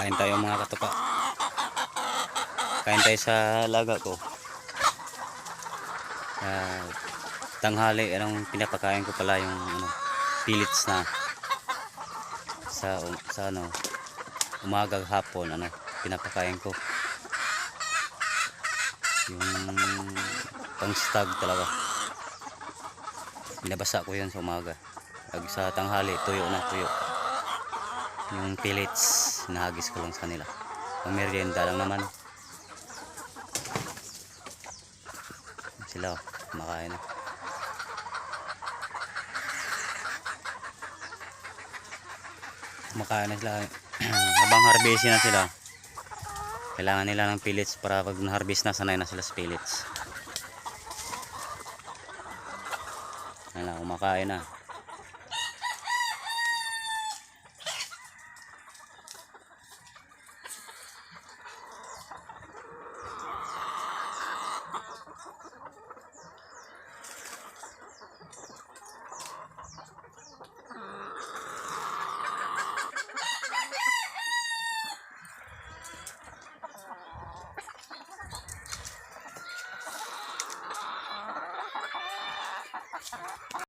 Kain tayo mga katuka. Kain tayo sa laga ko. Ah, tanghali, anong pinapakain ko pala yung ano, pellets na sa um- sa ano umaga hapon ano pinapakain ko yung pang talaga binabasa ko yun sa umaga pag sa tanghali tuyo na tuyo yung pellets nahagis ko lang sa kanila. Pang merienda lang naman. Sila oh, kumakain na. Kumakain na sila. Habang harvestin na sila kailangan nila ng pellets para pag na-harvest na sanay na sila sa pellets. Na kumakain na Ha ha ha!